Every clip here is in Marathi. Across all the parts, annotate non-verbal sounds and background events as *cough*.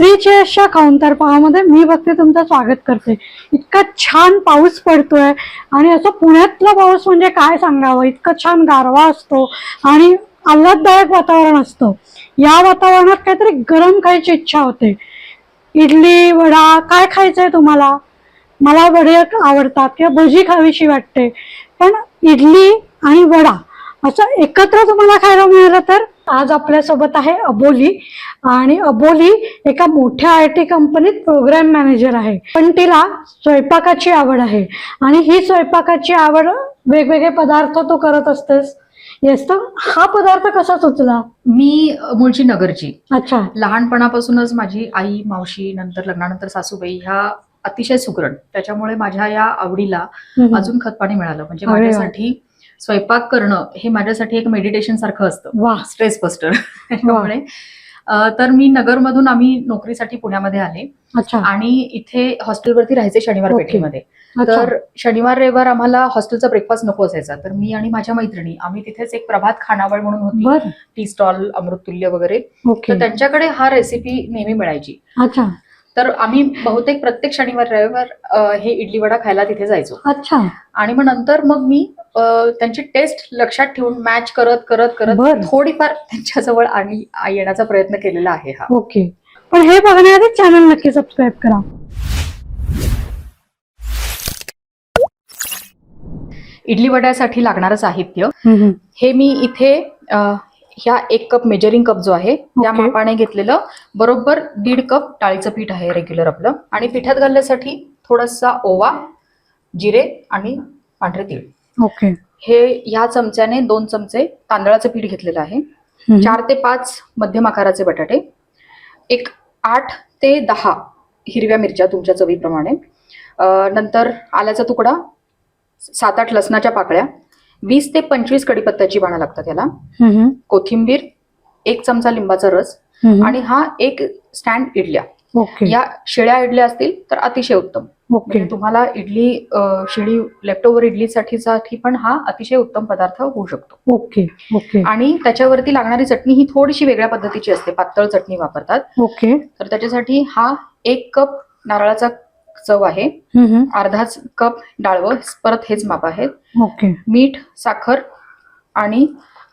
रिचेसच्या काउंटर पावामध्ये मी बघते तुमचं स्वागत करते. इतका छान पाऊस पडतोय आणि असं पुण्यातला पाऊस म्हणजे काय सांगावं? इतकं छान गारवा असतो आणि आल्हाददायक वातावरण असतं. या वातावरणात काहीतरी गरम खायची इच्छा होते. इडली वडा काय खायचंय तुम्हाला? मला वडे आवडतात किंवा भजी खावीशी वाटते. पण इडली आणि वडा असं एकत्र तुम्हाला खायला मिळालं तर आज आपल्यासोबत आहे अबोली. आणि अबोली एका मोठ्या आय टी कंपनीत प्रोग्राम मॅनेजर आहे. पण तिला स्वयंपाकाची आवड आहे. आणि ही स्वयंपाकाची आवड वेगवेगळे पदार्थ तू करत असतेस. येस तर हा पदार्थ कसा सुचला? मी मूळची नगरची. अच्छा. लहानपणापासूनच माझी आई मावशी नंतर लग्नानंतर सासूबाई ह्या अतिशय सुगरण त्याच्यामुळे माझ्या या आवडीला. अजून खतपाणी मिळालं. म्हणजे. माझ्यासाठी स्वयंपाक करणं हे माझ्यासाठी एक मेडिटेशन सारखं असतं. वा. स्ट्रेस बस्टर *laughs* त्यामुळे तर मी नगरमधून आम्ही नोकरीसाठी पुण्यामध्ये आले. आणि इथे हॉस्टेलवरती राहायचे शनिवार. पेठेमध्ये. तर शनिवार रविवार आम्हाला हॉस्टेलचा ब्रेकफास्ट नको असायचा. तर मी आणि माझ्या मैत्रिणी आम्ही तिथेच एक प्रभात खानावळ म्हणून होती. टी स्टॉल अमृततुल्य वगैरे. तर त्यांच्याकडे हा रेसिपी नेहमी मिळायची. अच्छा. तर आम्ही बहुतेक प्रत्येक शनिवार रविवार हे इडली वडा खायला तिथे जायचो. अच्छा. आणि मग नंतर मग मी त्यांची टेस्ट लक्षात ठेवून मॅच करत करत करत. थोडीफार त्यांच्याजवळ आणि येण्याचा प्रयत्न केलेला आहे हा. ओके. पण हे बघण्याआधी चॅनल नक्की सबस्क्राईब करा. इडली वड्यासाठी लागणारं साहित्य. हे मी इथे ह्या एक कप मेजरिंग कप जो आहे त्या ओके. मापाने घेतलेलं बरोबर दीड कप डाळीचं पीठ आहे रेग्युलर आपलं. आणि पिठात घालण्यासाठी थोडासा ओवा जिरे आणि पांढरे तीळ. ओके. हे ह्या चमच्याने दोन चमचे तांदळाचं पीठ घेतलेलं आहे. हम्म. चार ते पाच मध्यम आकाराचे बटाटे. एक आठ ते दहा हिरव्या मिरच्या तुमच्या चवीप्रमाणे. नंतर आल्याचा तुकडा सात आठ लसणाच्या पाकळ्या. वीस ते पंचवीस कडीपत्त्याची पानं लागतात याला. कोथिंबीर एक चमचा लिंबाचा रस. आणि हा एक स्टँड इडल्या. ओके. या शिळ्या इडल्या असतील तर अतिशय उत्तम. ओके. म्हणजे तुम्हाला इडली शिळी लेफ्टओव्हर इडलीसाठी साठी पण हा अतिशय उत्तम पदार्थ होऊ शकतो. Okay okay. आणि त्याच्यावरती लागणारी चटणी ही थोडीशी वेगळ्या पद्धतीची असते. पातळ चटणी वापरतात. ओके. तर त्याच्यासाठी हा एक कप नारळाचा चव आहे. अर्धाच कप डाळवं परत हेच माप आहेत. ओके. मीठ साखर आणि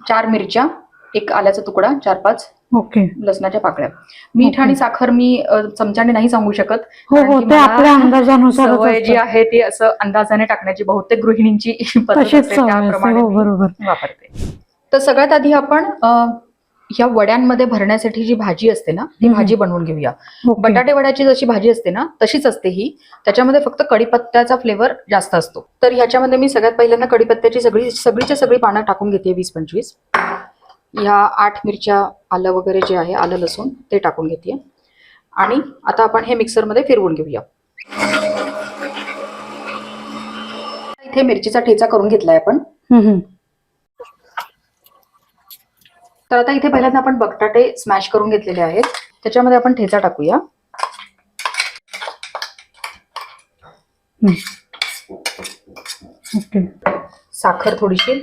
चार मिरच्या एक आल्याचा तुकडा चार पाच ओके. लसणाच्या पाकळ्या. मीठ. आणि साखर मी चमच्याने नाही सांगू शकत. हो हो अंदाजानुसार जी आहे ती असं अंदाजाने टाकण्याची बहुतेक गृहिणींची पद्धत त्याप्रमाणे हो बरोबर. वापरते. तर सगळ्यात आधी आपण ह्या वड्यांमध्ये भरण्यासाठी जी भाजी असते ना ती. भाजी बनवून घेऊया. बटाटे वड्याची जशी भाजी असते ना तशीच असते ही. त्याच्यामध्ये फक्त कढीपत्त्याचा फ्लेवर जास्त असतो. तर ह्याच्यामध्ये मी सगळ्यात पहिल्यांदा कढीपत्त्याची सगळी सगळीच्या सगळी पानं टाकून घेते वीस पंचवीस. ह्या आठ मिरच्या आलं वगैरे जे आहे आलं लसूण ते टाकून घेते. आणि आता आपण हे मिक्सरमध्ये फिरवून घेऊया. इथे मिरचीचा ठेचा करून घेतलाय आपण हम्म. तर आता इथे पहिल्यांदा आपण बटाटे स्मॅश करून घेतलेले आहेत त्याच्यामध्ये आपण ठेचा टाकूया. ओके साखर थोडीशी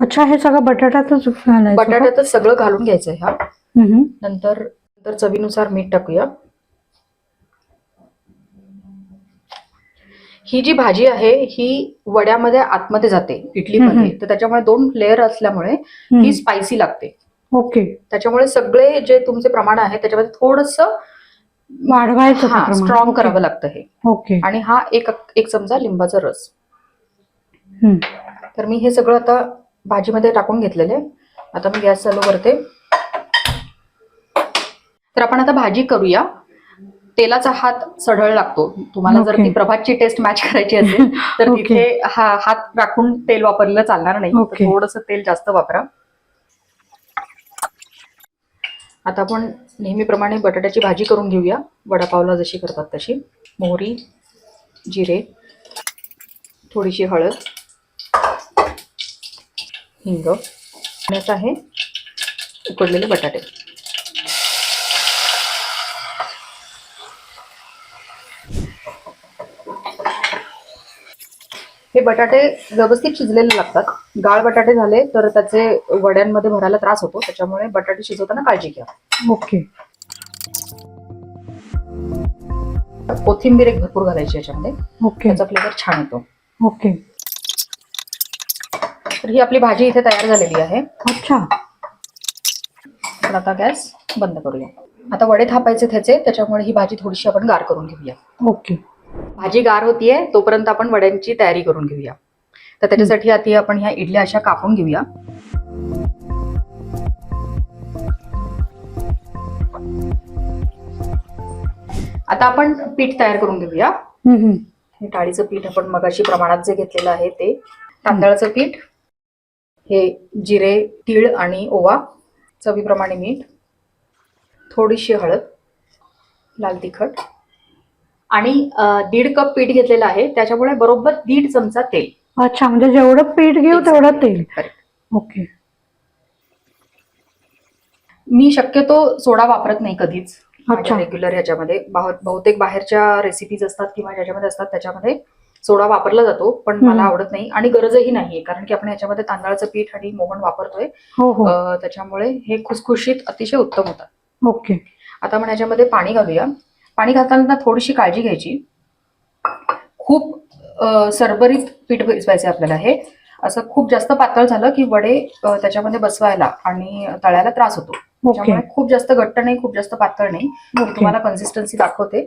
अच्छा हे सगळं बटाट्यातच? बटाट्यातच सगळं घालून घ्यायचं ह्या. नंतर नंतर चवीनुसार मीठ टाकूया ही जी भाजी आहे ही वड्यामध्ये आतमध्ये जाते इडलीमध्ये. तर त्याच्यामुळे दोन लेअर असल्यामुळे. ही स्पायसी लागते ओके त्याच्यामुळे सगळे जे तुमचे प्रमाण आहे त्याच्यामध्ये थोडस वाढवायचं प्रमाण. Strong okay. करावं लागतं हे ओके आणि हा एक एक चमचा लिंबाचा रस हम्म. तर मी हे सगळं आता भाजीमध्ये टाकून घेतलेलं आहे आता मी गॅस चालू करते तर आपण आता भाजी करूया तेलाचा हात सढळ लागतो. तुम्हाला जर ओके. ती प्रभातची टेस्ट मॅच करायची असेल *laughs* तर ओके. तिथे हा हात राखून तेल वापरलेलं चालणार नाही. ओके. थोडस तेल जास्त वापरा. आता आपण नेहमीप्रमाणे बटाट्याची भाजी करून घेऊया. वडापावला जशी करतात तशी. मोहरी जिरे थोडीशी हळद हिंग. आहे उकडलेले बटाटे. हे बटाटे व्यवस्थित शिजलेले लागतात. गाळ बटाटे झाले तर त्याचे वड्यांमध्ये भरायला त्रास होतो. त्याच्यामुळे बटाटे शिजवताना काळजी घ्या. ओके. कोथिंबीर एक भरपूर घालायची याच्यामध्ये. ओके. त्याचा फ्लेवर छान येतो. ओके. तर ही आपली भाजी इथे तयार झालेली आहे. अच्छा. आता गॅस बंद करूया. आता वडे थापायचे त्याचे त्याच्यामुळे ही भाजी थोडीशी आपण गार करून घेऊया. ओके. भाजी गार होतीये तोपर्यंत आपण वड्यांची तयारी करून घेऊया. तर त्याच्यासाठी आधी आपण ह्या इडल्या अशा कापून घेऊया. आता आपण पीठ तयार करून घेऊया. हे डाळीचं पीठ आपण मगाशी प्रमाणात जे घेतलेलं आहे ते. तांदळाचं पीठ हे जिरे तीळ आणि ओवा चवीप्रमाणे मीठ थोडीशी हळद लाल तिखट आणि दीड कप पीठ घेतलेलं आहे. त्याच्यामुळे बरोबर दीड चमचा तेल. अच्छा म्हणजे जेवढं पीठ घेऊ तेवढं तेल. ओके मी शक्यतो सोडा वापरत नाही कधीच. अच्छा. रेग्युलर ह्याच्यामध्ये. बाह- बहुतेक बाहेरच्या रेसिपीज असतात किंवा ज्याच्यामध्ये असतात त्याच्यामध्ये सोडा वापरला जातो पण मला. आवडत नाही. आणि गरजही नाहीये कारण की आपण ह्याच्यामध्ये तांदळाचं पीठ आणि मोहन वापरतोय. हो हो. त्याच्यामुळे हे खुसखुशीत अतिशय उत्तम होतात. ओके आता आपण ह्याच्यामध्ये पाणी घालूया. पाणी घालताना थोडीशी काळजी घ्यायची. खूप अं, सरभरीत पीठ भिजवायचं आपल्याला हे. असं खूप जास्त पातळ झालं की वडे त्याच्यामध्ये बसवायला आणि तळायला त्रास होतो. त्यामुळे खूप जास्त घट्ट नाही खूप जास्त पातळ नाही. ओके. तुम्हाला कन्सिस्टन्सी दाखवते.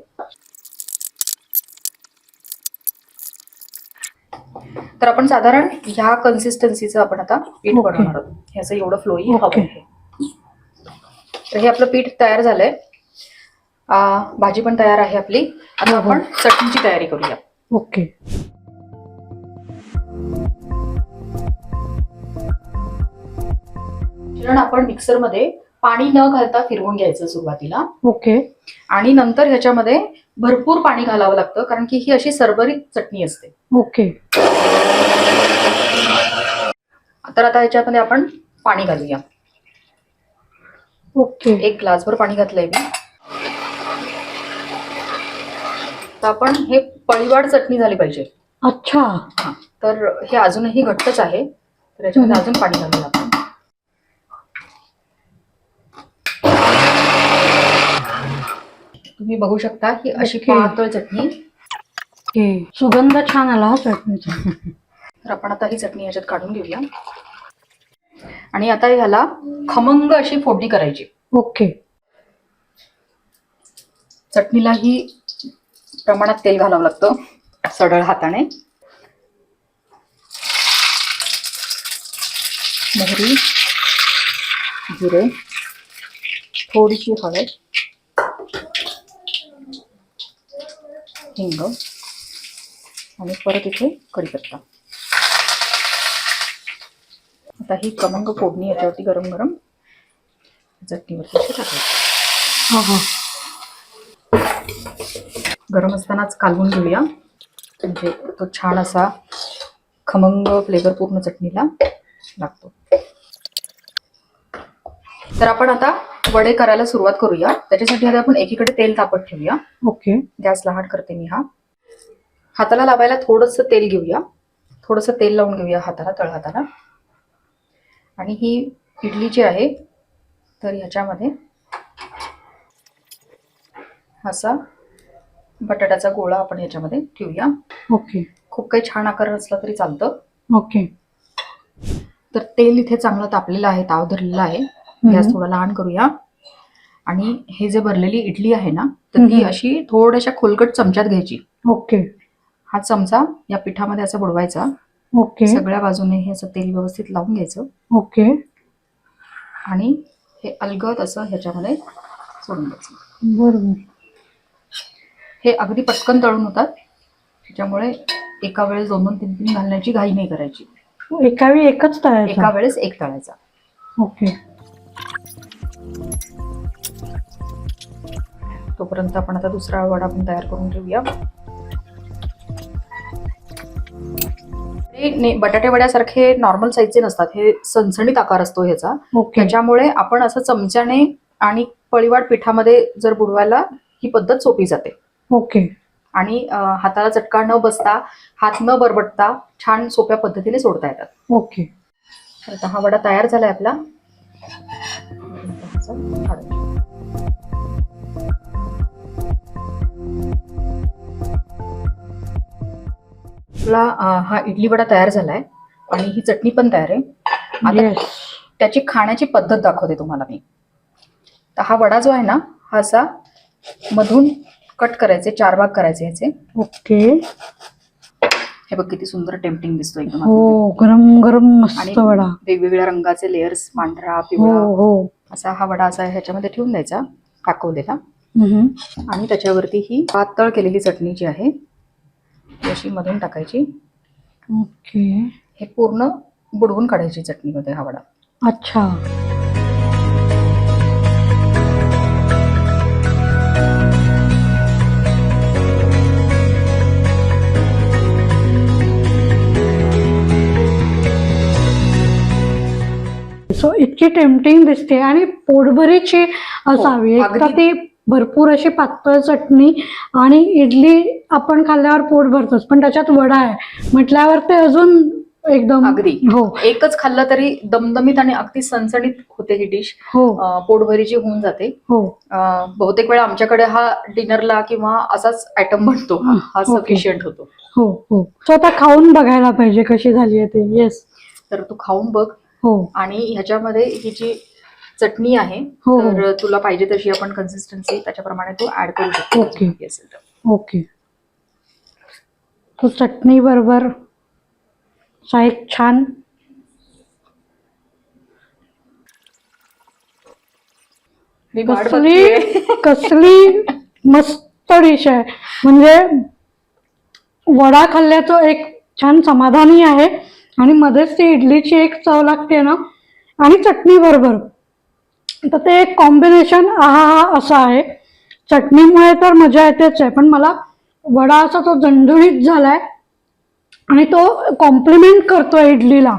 तर आपण साधारण ह्या कन्सिस्टन्सीचं आपण आता पीठ. बनवणार आहोत. ह्याचं एवढं फ्लोई हवं. आहे. तर हे आपलं पीठ तयार झालंय. भाजी पण तयार आहे आपली. आता हो, हो. आपण चटणीची तयारी करूया. ओके. मिश्रण आपण मिक्सरमध्ये पाणी न घालता फिरवून घ्यायचं सुरुवातीला. ओके. आणि नंतर ह्याच्यामध्ये भरपूर पाणी घालावं लागतं कारण की ही अशी सरभरीत चटणी असते. ओके. तर आता ह्याच्यामध्ये आपण पाणी घालूया. ओके. एक ग्लासभर पाणी घातलंय मी. तर आपण हे पळीवाड चटणी झाली पाहिजे. अच्छा. हा तर हे अजूनही घट्टच आहे. तर याच्यामध्ये अजून पाणी घालूया आपण. तुम्ही बघू शकता ही अशी. पातळ चटणी. सुगंध छान आला हा चटणीचा. *laughs* तर आपण आता ही चटणी याच्यात काढून घेऊया. आणि आता ह्याला खमंग अशी फोडणी करायची. ओके. चटणीलाही प्रमाणात तेल घालावं लागतं सडळ हाताने. मोहरी जिरे थोडीशी हळद हिंग आणि परत इथे कढीपत्ता. आता ही कमंग फोडणी याच्यावरती गरम गरम चटणीवरती टाकायची. हा हा. गरम असतानाच कालवून घेऊया. म्हणजे तो छान असा खमंग फ्लेवर पूर्ण चटणीला लागतो. तर आपण आता वडे करायला सुरुवात करूया. त्याच्यासाठी आता आपण एकीकडे तेल तापत ठेवूया. ओके. गॅस लहान करते मी हा. हाताला लावायला थोडंसं तेल घेऊया. थोडंसं तेल लावून घेऊया हाताला तळ हाताला आणि ही इडली जी आहे तर ह्याच्यामध्ये असा बटाट्याचा गोळा आपण ह्याच्यामध्ये ठेवूया. ओके. खूप काही छान आकार नसला तरी चालतं. ओके. तर तेल इथे चांगलं तापलेलं आहे ताव धरलेला आहे. गॅस. थोडा लहान करूया. आणि हे जे भरलेली इडली आहे ना तर ती. अशी थोड्याशा खोलगट चमच्यात घ्यायची. ओके. हा चमचा या पिठामध्ये असा बुडवायचा. ओके. सगळ्या बाजूने हे असं तेल व्यवस्थित लावून घ्यायचं. ओके. आणि हे अलगद असं ह्याच्यामध्ये सोडून द्यायचं. बरोबर. हे अगदी पटकन तळून होतात. त्याच्यामुळे एका वेळेस दोन दोन तीन तीन घालण्याची घाई नाही करायची. एका वेळी एकच एका तळायचा वेळेस एक तळायचा. ओके. तोपर्यंत आपण आता दुसरा वडा पण तयार करून ठेवूया बटाटे वड्यासारखे नॉर्मल साईजचे नसतात. हे सणसणीत आकार असतो ह्याचा. त्याच्यामुळे आपण असं चमच्याने आणि पळीवाट पिठामध्ये जर बुडवायला ही पद्धत सोपी जाते. ओके. आणि हाताला चटका न बसता हात न बरबटता छान सोप्या पद्धतीने सोडता येतात. ओके. आता हा वडा तयार झालाय आपला. आपला हा इडली वडा तयार झालाय आणि ही चटणी पण तयार आहे. त्याची खाण्याची पद्धत दाखवते तुम्हाला मी. तर हा वडा जो आहे ना हा असा मधून कट करायचे चार भाग करायचे याचे. ओके. हे बघ किती सुंदर टेम्पटिंग दिसतो एकदम हो गरम गरम आणि मस्त वडा. वेगवेगळ्या रंगाचे लेअर्स पांढरा हो पिवळा. हो असा हा वडा असा ह्याच्यामध्ये ठेवून द्यायचा काकवलेला हम्म. आणि त्याच्यावरती ही पातळ केलेली चटणी जी आहे ती अशी मधून टाकायची. ओके. हे पूर्ण बुडवून काढायची चटणीमध्ये हा वडा. अच्छा. सो इतकी टेम्पटिंग दिसते आणि पोटभरीची असावी एक तर. ती भरपूर अशी पातळ चटणी आणि इडली आपण खाल्ल्यावर पोट भरतोच पण त्याच्यात वडा आहे. म्हटल्यावर ते अजून एकदम अगदी. हो. एकच खाल्लं तरी दमदमीत आणि अगदी सणसणीत होते ही डिश हो. पोटभरीची होऊन जाते. हो. बहुतेक वेळा आमच्याकडे हा डिनरला किंवा असाच आयटम बनतो. हा. सफिशियंट होतो. हो हो. सो आता खाऊन बघायला पाहिजे कशी झाली आहे ते. येस तर तू खाऊन बघ. हो आणि ह्याच्यामध्ये ही जी चटणी आहे हो, हो. तर तुला पाहिजे तशी आपण कन्सिस्टन्सी त्याच्याप्रमाणे तू ऍड करू शकतो ओके. हवी असेल तर. ओके तो चटणी बरोबर असा एक छान मी वाट कसली बघतेय. कसली मस्त डिश आहे म्हणजे वडा खाल्ल्याचं एक छान समाधानी आहे आणि मध्येच ती इडलीची एक चव लागते ना आणि चटणी बरोबर तर ते एक कॉम्बिनेशन आहा हा असं आहे. चटणीमुळे तर मजा येतेच आहे पण मला वडा असा तो झणझणीत झालाय आणि तो कॉम्प्लिमेंट करतो इडलीला.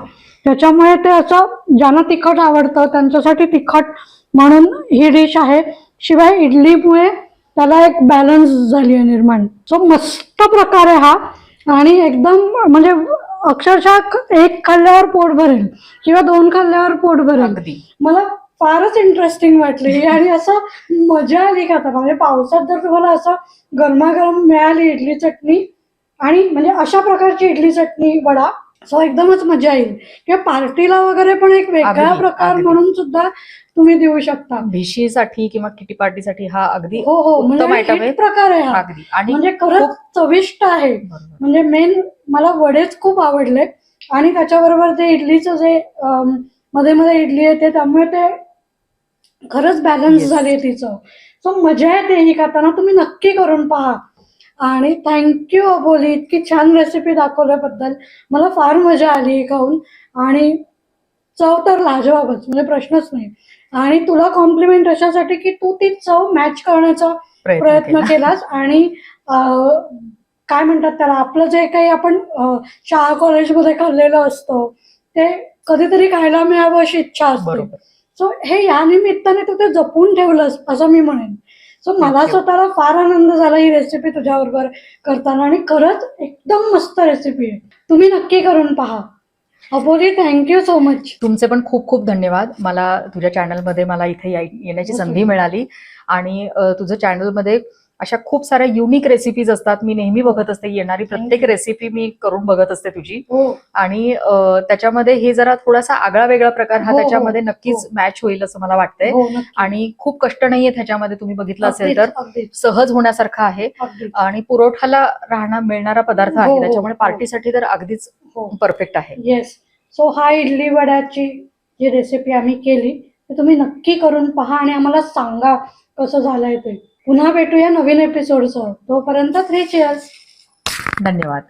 त्याच्यामुळे ते असं ज्यांना तिखट आवडतं त्यांच्यासाठी तिखट म्हणून ही डिश आहे. शिवाय इडलीमुळे त्याला एक बॅलन्स झाली आहे निर्माण. सो मस्त प्रकार आहे हा आणि एकदम म्हणजे अक्षरशः एक खाल्ल्यावर पोट भरेल किंवा दोन खाल्ल्यावर पोट भरेल. अगदी. मला फारच इंटरेस्टिंग वाटली आणि असं मजा आली खाताना म्हणजे पावसात जर तुम्हाला असं गरमागरम मिळाली इडली चटणी आणि म्हणजे अशा प्रकारची इडली चटणी वडा सो एकदमच मजा येईल. किंवा पार्टीला वगैरे पण एक वेगळा अगदी, प्रकार अगदी. म्हणून सुद्धा तुम्ही देऊ शकता. भिशीसाठी किंवा किटी पार्टीसाठी हा अगदी हो हो. उत्तम म्हणजे आयटम आहे. एक प्रकार आहे हा. अगदी. आणि म्हणजे खरंच चविष्ट आहे. बरोबर. म्हणजे मेन मला वडेच खूप आवडले. आणि त्याच्याबरोबर ते इडलीचं जे अम, मध्ये मध्ये इडली येते त्यामुळे ते खरंच बॅलन्स Yes. झाली तिचं. सो मजा येते ही खाताना. तुम्ही नक्की करून पहा. आणि थँक्यू अबोली. इतकी छान रेसिपी दाखवल्याबद्दल. मला फार मजा आली खाऊन. आणि चव तर लाजवाबच म्हणजे प्रश्नच नाही. आणि तुला कॉम्प्लिमेंट अशासाठी की तू ती चव मॅच करण्याचा प्रयत्न केला. केलास. आणि काय म्हणतात त्याला? आपलं जे काही आपण शाळा कॉलेजमध्ये खाल्लेलं असतं ते कधीतरी खायला मिळावं अशी इच्छा असते. सो हे या निमित्ताने तू ते जपून ठेवलंस असं मी म्हणेन. सो मला. स्वतःला फार आनंद झाला ही रेसिपी तुझ्याबरोबर करताना आणि खरंच एकदम मस्त रेसिपी आहे. तुम्ही नक्की करून पहा. अपोली थँक्यू सो मच तुमचे पण खूप खूप धन्यवाद. मला तुझ्या चॅनलमध्ये मला इथे येण्याची. संधी मिळाली. आणि तुझं चॅनलमध्ये अशा खूप साऱ्या युनिक रेसिपीज असतात. मी नेहमी बघत असते. येणारी प्रत्येक रेसिपी मी करून बघत असते तुझी. हो. आणि त्याच्यामध्ये हे जरा थोडासा आगळा वेगळा प्रकार हा हो, हो, त्याच्यामध्ये नक्कीच. मॅच होईल असं मला वाटतंय. आणि खूप कष्ट नाहीये त्याच्यामध्ये तुम्ही बघितलं असेल तर. सहज होण्यासारखा आहे. आणि पुरवठाला राहणार मिळणारा पदार्थ आहे. त्याच्यामुळे. पार्टीसाठी तर अगदीच परफेक्ट आहे. येस सो हा इडली वड्याची जी रेसिपी आम्ही केली तुम्ही नक्की करून पहा आणि आम्हाला सांगा कसं झालंय ते. पुन्हा भेटूया नवीन एपिसोडसह तोपर्यंत थ्री चेअर्स धन्यवाद.